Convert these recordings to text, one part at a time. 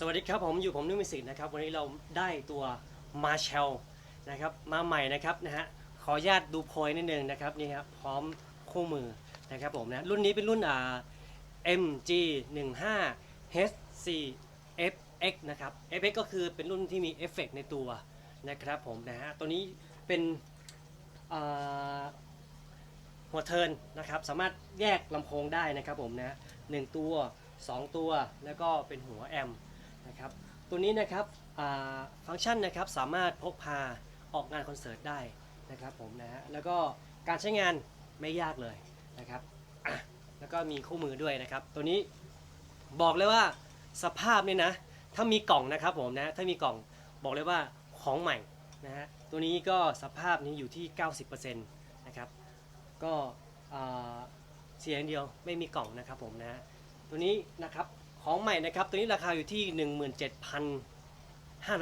สวัสดีครับผมอยู่ผมนุ่มมิสิกนะครับวันนี้เราได้ตัวมาเชลนะครับมาใหม่นะครับนะฮะขออนุญาตดูโพยนิดนึงนะครับนี่ครับพร้อมคู่มือนะครับผมนะรุ่นนี้เป็นรุ่นอ่า MG 1 5 HC FX นะครับ FX ก็คือเป็นรุ่นที่มีเอฟเฟกต์ในตัวนะครับผมนะฮะตัวนี้เป็นหัวเทินนะครับสามารถแยกลำโพงได้นะครับผมนะหนึ่งตัว 2 ตัวแล้วก็เป็นหัวแอมป์ นะครับตัวนี้นะครับฟังก์ชันนะครับสามารถพกพาออกงานคอนเสิร์ตได้นะครับผมนะฮะแล้วก็การใช้งานไม่ยากเลยนะครับแล้วก็มีคู่มือด้วยนะครับ ตัวนี้บอกเลยว่าสภาพเนี่ยนะถ้ามีกล่องนะครับผมนะถ้ามีกล่องบอกเลยว่าของใหม่นะฮะตัวนี้ก็สภาพนี้อยู่ที่ 90%นะครับก็เสียงเดียวไม่มีกล่องนะครับผมนะฮะตัวนี้นะครับ ของใหม่นะครับ ตัวนี้ราคาอยู่ที่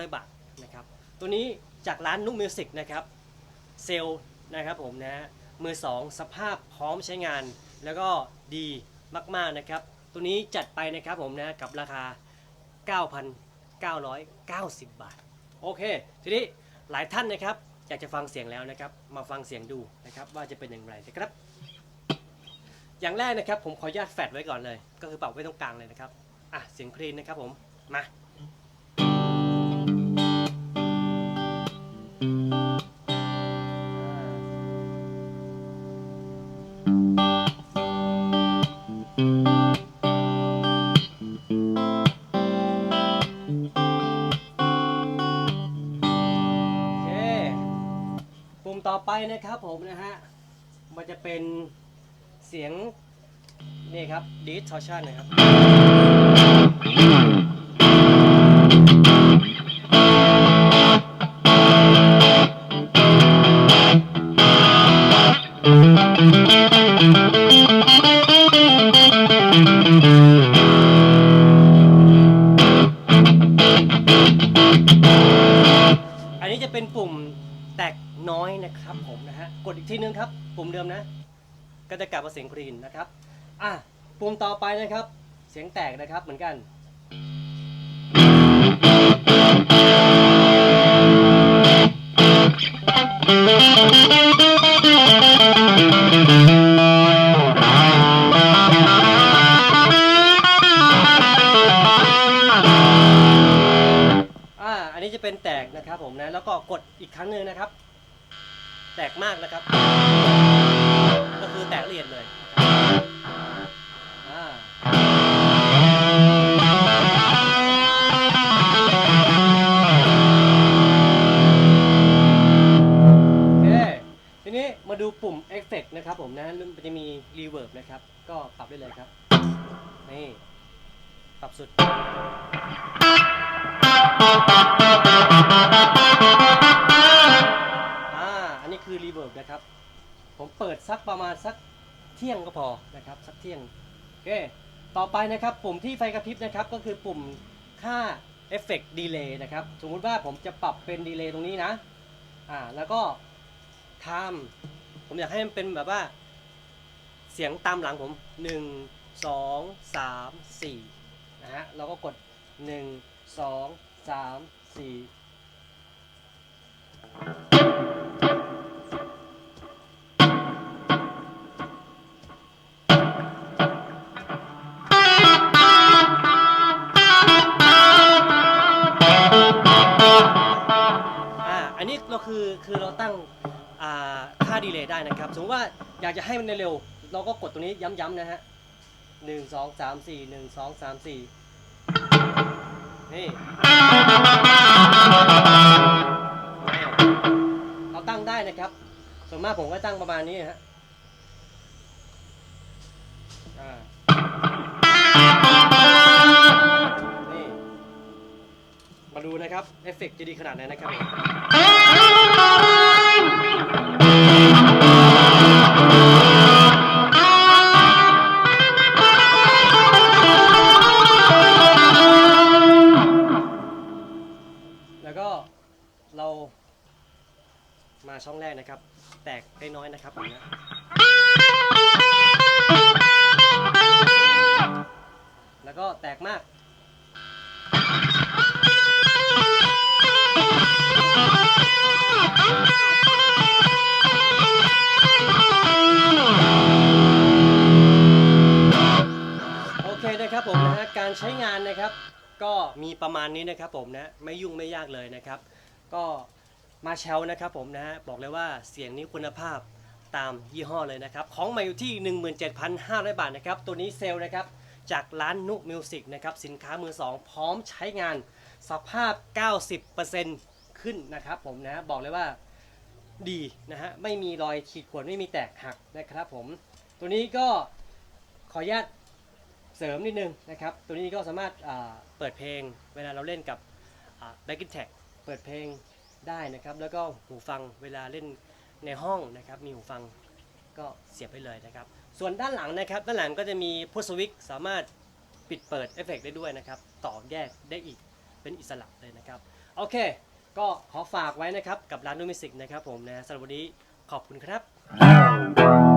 17,500 บาทนะครับ ตัวนี้จากร้านนุ๊กมิวสิกนะครับ เซลนะครับผมนะฮะมือสองสภาพพร้อมใช้งานแล้วก็ดีมากๆนะครับ ตัวนี้จัดไปนะครับผมนะกับราคา 9,990 บาท โอเค ทีนี้หลายท่านนะครับ อยากจะฟังเสียงแล้วนะครับ มาฟังเสียงดูนะครับว่าจะเป็นอย่างไรนะครับ อย่างแรกนะครับผมขออนุญาตแฟดไว้ก่อนเลย ก็คือปรับไว้ตรงกลางเลยนะครับ อะเสียงคลีนนะครับผมมาโอเคปุ่มต่อไปนะครับผมนะฮะ มันจะเป็นเสียง นี่ครับ distortion นะครับอันนี้จะเป็นปุ่มแตกน้อยนะครับผมนะฮะ กดอีกทีนึงครับ ปุ่มเดิมนะ ก็จะกลับมาเสียงคลีนนะครับ อะปุ่มต่อไปนะครับ เสียงแตกนะครับเหมือนกัน อ่า อันนี้จะเป็นแตกนะครับผมนะ แล้วก็กดอีกครั้งหนึ่งนะครับ แตกมากนะครับ ก็คือแตกละเอียดเลย มันจะมีรีเวิร์บนะครับ ก็ปรับได้เลยครับ นี่ ปรับสุด อ่า อันนี้คือรีเวิร์บนะครับ ผมเปิดสักประมาณสักเที่ยงก็พอนะครับ สักเที่ยง โอเค ต่อไปนะครับ ปุ่มที่ไฟกระพริบนะครับ ก็คือปุ่มค่าเอฟเฟกต์ดีเลย์นะครับ สมมุติว่าผมจะปรับเป็นดีเลย์ตรงนี้นะ อ่า แล้วก็ไทม์ผมอยากให้มันเป็นแบบว่า เสียงตามหลังผม 1 2 3 4นะฮะเราก็กด 1 2 3 4อ่าอันนี้เราคือคือเราตั้งอ่าค่าดีเลย์ได้นะครับ สมมติว่าอยากจะให้มันเร็วๆ เราก็กดตรงนี้ย้ำๆนะฮะหนึ่งสองสามสี่หนึ่งสองสามสี่นี่เราตั้งได้นะครับ ส่วนมากผมก็ตั้งประมาณนี้ฮะนี่ มาดูนะครับ เอฟเฟกต์จะดีขนาดไหนนะครับ มาช่องแรกนะครับ แตกได้น้อยนะครับผมนะแล้วก็แตกมาก โอเคนะครับผมนะการใช้งานนะครับ ก็มีประมาณนี้นะครับผมนะ ไม่ยุ่งไม่ยากเลยนะครับ ก็ มาเชลนะครับผมนะฮะบอกเลยว่าเสียงนี้คุณภาพตามยี่ห้อเลยนะครับ ของใหม่อยู่ที่ 17,500 บาทนะครับ ตัวนี้เซลล์นะครับจากร้านนุมิวสิกนะครับสินค้ามือ2พร้อมใช้งานสภาพ 90%ขึ้นนะครับผมนะบอกเลยว่าดีนะฮะไม่มีรอยขีดข่วนไม่มีแตกหักนะครับผม ตัวนี้ก็ขออนุญาตเสริมนิดนึงนะครับ ตัวนี้ก็สามารถเปิดเพลงเวลาเราเล่นกับแบ็กกินแท็กเปิดเพลง ได้นะครับ แล้วก็หูฟังเวลาเล่นในห้องนะครับมีหูฟังก็เสียบไปเลยนะครับ ส่วนด้านหลังนะครับ ด้านหลังก็จะมีพุทสวิกสามารถปิดเปิดเอฟเฟกได้ด้วยนะครับ ต่อแยกได้อีกเป็นอิสระเลยนะครับ โอเค ก็ขอฝากไว้นะครับ กับร้านนูมิสิกนะครับผมนะสำหรับวันนี้ขอบคุณครับ